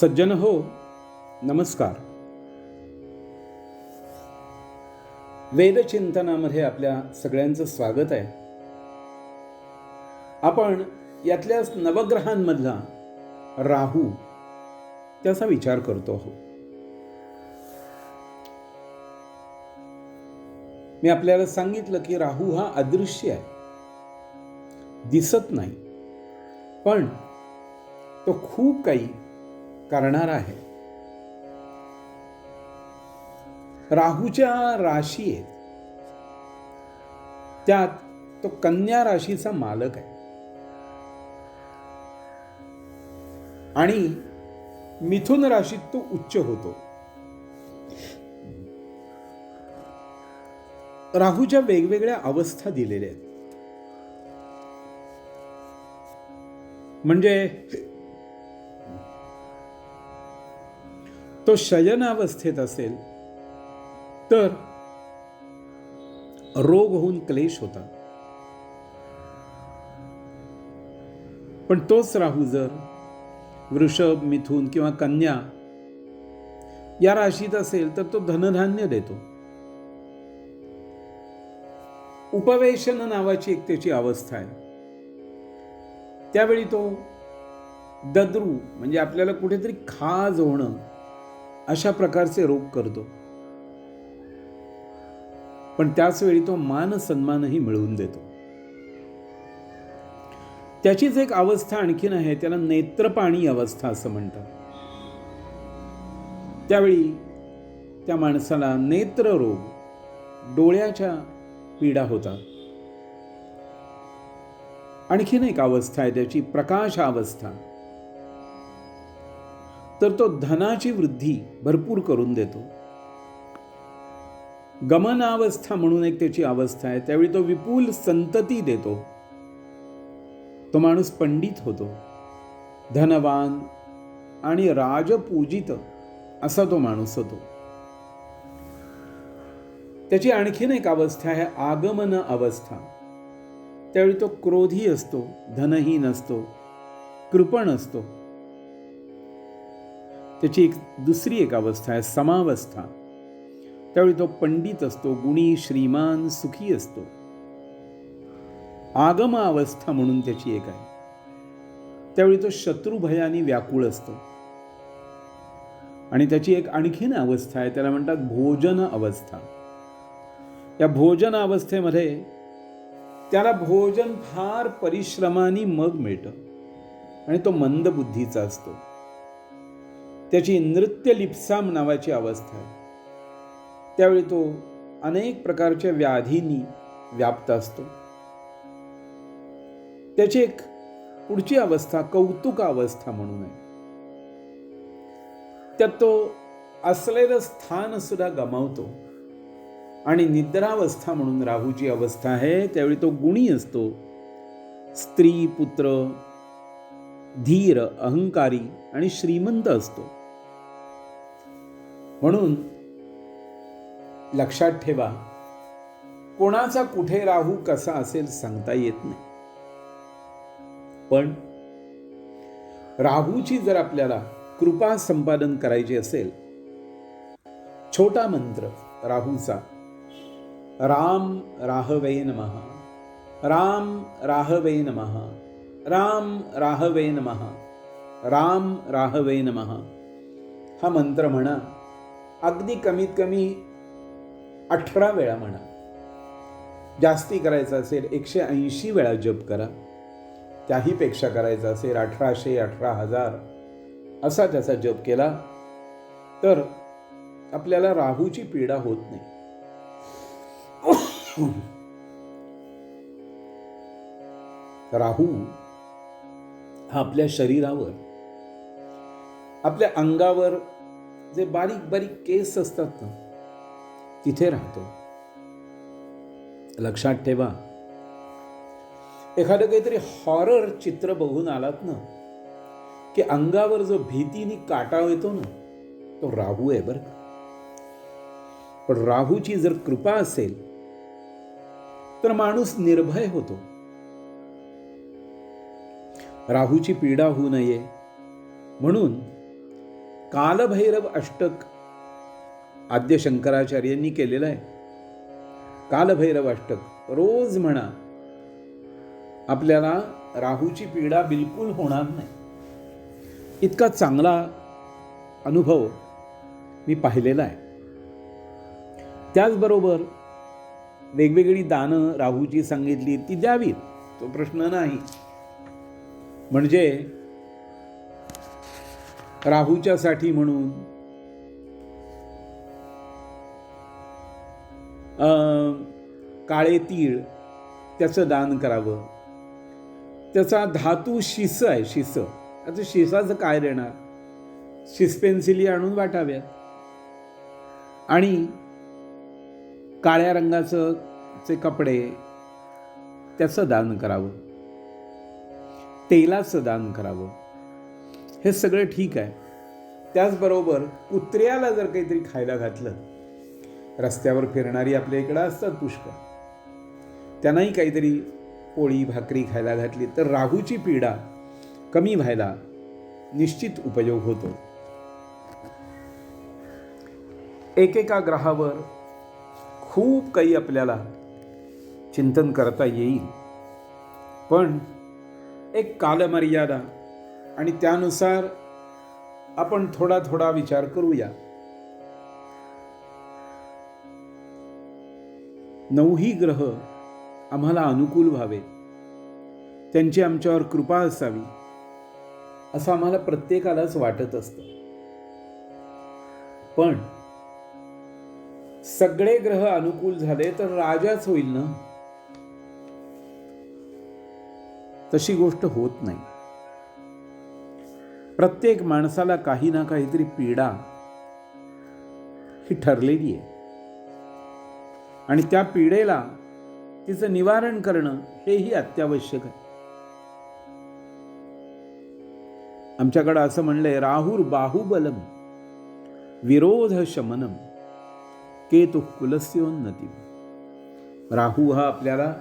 सज्जन हो नमस्कार. वेदचिंतनामध्ये आपल्या सगळ्यांचं स्वागत आहे. आपण यातल्याच नवग्रहांमधला राहू त्याचा विचार करतो आहोत. मी आपल्याला सांगितलं की राहू हा अदृश्य आहे. दिसत नाही. पण तो खूप काही करणार आहे. राहूच्या राशी आहेत त्यात तो कन्या राशीचा मालक आहे. आणि मिथुन राशीत तो उच्च होतो. राहूच्या वेगवेगळ्या अवस्था दिलेल्या आहेत. म्हणजे तो शयनावस्थेत असेल तर रोग होऊन क्लेश होता. पण तोच राहू जर वृषभ मिथून किंवा कन्या या राशीत असेल तर तो धनधान्य देतो. उपवेशन नावाची एक त्याची अवस्था आहे. त्यावेळी तो दद्रू म्हणजे आपल्याला कुठेतरी खाज होणं अशा प्रकारचे रोग करतो. पण त्याच वेळी तो मान सन्मानही मिळवून देतो. त्याचीच एक अवस्था आणखीन आहे त्याला नेत्रपाणी अवस्था असं म्हणतात. त्यावेळी त्या माणसाला नेत्र रोग डोळ्याच्या पीडा होतात. आणखीन एक अवस्था आहे त्याची प्रकाश अवस्था. तर तो धनाची वृद्धी भरपूर करून देतो. गमनावस्था म्हणून एक त्याची अवस्था आहे. त्यावेळी तो विपुल संतती देतो. तो माणूस पंडित होतो. धनवान आणि राजपूजित असा तो माणूस होतो. त्याची आणखीन एक अवस्था आहे आगमन अवस्था. त्यावेळी तो क्रोधी असतो धनहीन असतो कृपण असतो. त्याची एक दुसरी एक अवस्था आहे समावस्था. त्यावेळी तो पंडित असतो गुणी श्रीमान सुखी असतो. आगम अवस्था म्हणून त्याची एक आहे. त्यावेळी तो शत्रुभयाने व्याकुळ असतो. आणि त्याची एक आणखीन अवस्था आहे त्याला म्हणतात भोजन अवस्था. या भोजन अवस्थेमध्ये त्याला भोजन फार परिश्रमाने मग मिळतं. आणि तो मंद बुद्धीचा असतो. त्याची नृत्य लिप्साम नावाची अवस्था आहे. त्यावेळी तो अनेक प्रकारच्या व्याधींनी व्याप्त असतो. त्याची एक पुढची अवस्था कौतुक अवस्था म्हणून आहे. त्यात तो असलेलं स्थान सुद्धा गमावतो आणि निद्रावस्था म्हणून राहूची अवस्था आहे. त्यावेळी तो गुणी असतो. स्त्री पुत्र धीर अहंकारी आणि श्रीमंत असतो. म्हणून लक्षात ठेवा कोणाचा कुठे राहू कसा असेल सांगता येत नाही. पण राहूची जर आपल्याला कृपा संपादन करायची असेल छोटा मंत्र राहूचा राम राहवे नमः राम राहवे नमः राम राहवे नमः राम राहवे नमः हा मंत्र म्हणा. अगदी कमीत कमी अठरा वेळा म्हणा. जास्ती करायचं असेल एकशे ऐंशी वेळा जप करा. त्याहीपेक्षा करायचं असेल अठराशे अठरा हजार असा त्याचा जप केला तर आपल्याला राहूची पीडा होत नाही. राहू हा आपल्या शरीरावर आपल्या अंगावर जे बारीक बारीक केस असतात ना तिथे राहतो. लक्षात ठेवा. एखादं काहीतरी हॉरर चित्र बघून आलात ना की अंगावर जो भीतीने काटा येतो ना तो राहू आहे बरं पण राहूची जर कृपा असेल तर माणूस निर्भय होतो. राहूची पीडा होऊ नये. म्हणून कालभैरव अष्टक आद्य शंकराचार्यांनी केलेलं आहे. कालभैरव अष्टक रोज म्हणा आपल्याला राहूची पीडा बिलकुल होणार नाही. इतका चांगला अनुभव मी पाहिलेला आहे. त्याचबरोबर वेगवेगळी दानं राहूची सांगितली ती द्यावीत तो प्रश्न नाही. म्हणजे राहूच्यासाठी म्हणून. अं, काळे तीळ त्याचं दान करावं. त्याचा धातू शिस आहे शिस. आता शिसाचं काय देणार? शिस पेन्सिली आणून वाटाव्यात. आणि काळ्या रंगाचं चे कपडे त्याचं दान करावं. तेलाचं दान करावं. हे सगळं ठीक आहे. त्याचबरोबर कुत्र्याला जर काहीतरी खायला घातलं रस्त्यावर फिरणारी आपल्या इकडं असतात पुष्कळ. त्यांनाही काहीतरी पोळी भाकरी खायला घातली तर राहूची पीडा कमी व्हायला निश्चित उपयोग होतो. एकेका ग्रहावर खूप काही आपल्याला चिंतन करता येईल. पण एक कालमर्यादा आणि त्यानुसार आपण थोडा थोडा विचार करूया. नऊही ग्रह आम्हाला अनुकूल व्हावे. त्यांची आमच्यावर कृपा असावी असं आम्हाला प्रत्येकालाच वाटत असतं. पण सगळे ग्रह अनुकूल झाले तर राजाच होईल ना? तशी गोष्ट होत नाही. प्रत्येक माणसाला काही ना काहीतरी पीडा ही ठरलेली आहे. आणि त्या पीडेला तिचं निवारण करणं हेही अत्यावश्यक आहे. आमच्याकडं असं म्हणलंय राहुर बाहुबलम विरोध शमनम केतु कुलस्योन्नती. राहू हा आपल्याला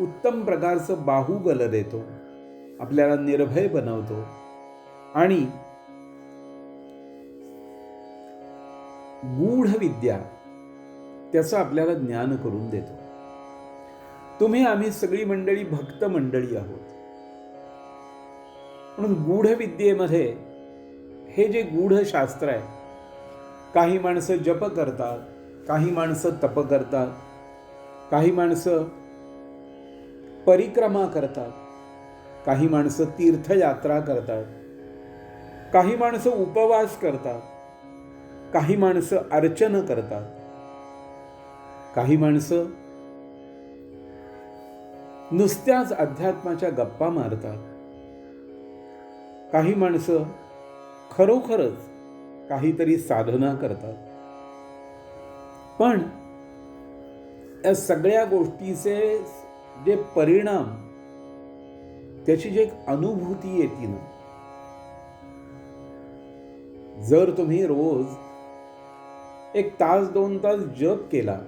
उत्तम प्रकारचं बाहुबल देतो आपल्याला निर्भय बनवतो. आणि गूढ विद्या त्याचं आपल्याला ज्ञान करून देतो. तुम्ही आम्ही सगळी मंडळी भक्त मंडळी आहोत. म्हणून गूढ विद्येमध्ये हे जे गूढ शास्त्र आहे काही माणसं जप करतात काही माणसं तप करतात काही माणसं परिक्रमा करतात काही माणसं तीर्थयात्रा करतात काही माणसं उपवास करतात काही माणसं अर्चन करतात काही माणसं नुसत्याच अध्यात्माच्या गप्पा मारतात काही माणसं खरोखरच काहीतरी साधना करतात. पण या सगळ्या गोष्टीचे जे परिणाम त्याची जी एक अनुभूती येते ना जर तुम्ही रोज एक तास दोन तास जप केला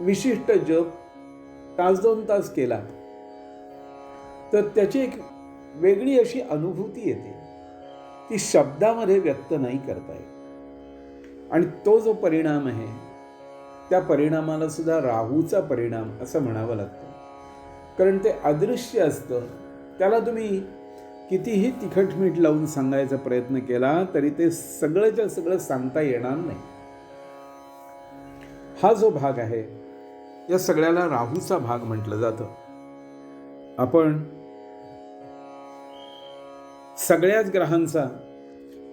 विशिष्ट जप तास दोन तास केला तर त्याची एक वेगळी अशी अनुभूती येते. ती शब्दामध्ये व्यक्त नाही करता येत. आणि तो जो परिणाम आहे त्या परिणामाला सुद्धा राहूचा परिणाम असं म्हणावं लागतं. कारण ते अदृश्य असतं. त्याला तुम्ही कितीही तिखट मीठ लावून सांगायचा प्रयत्न केला तरी ते सगळंच्या सगळं सांगता येणार नाही. हा जो भाग आहे या सगळ्याला राहूचा भाग म्हटलं जातं. आपण सगळ्याच ग्रहांचा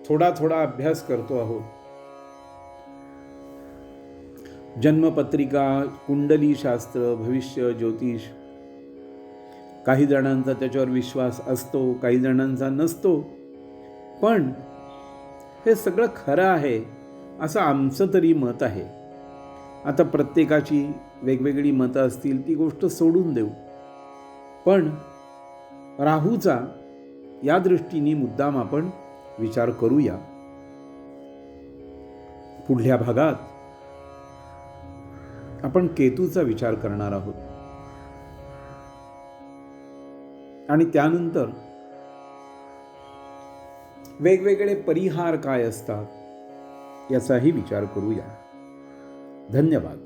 थोडा थोडा अभ्यास करतो आहोत. जन्मपत्रिका कुंडली शास्त्र भविष्य ज्योतिष काही जणांचा त्याच्यावर विश्वास असतो काही जणांचा नसतो. पण हे सगळं खरं आहे असं आमचं तरी मत आहे. आता प्रत्येकाची वेगवेगळी मतं असतील ती गोष्ट सोडून देऊ. पण राहूचा या दृष्टीने मुद्दाम आपण विचार करूया. पुढल्या भागात आपण केतूचा विचार करणार आहोत. आणि त्यानंतर वेगवेगळे परिहार काय असतात याचाही विचार करूया. धन्यवाद.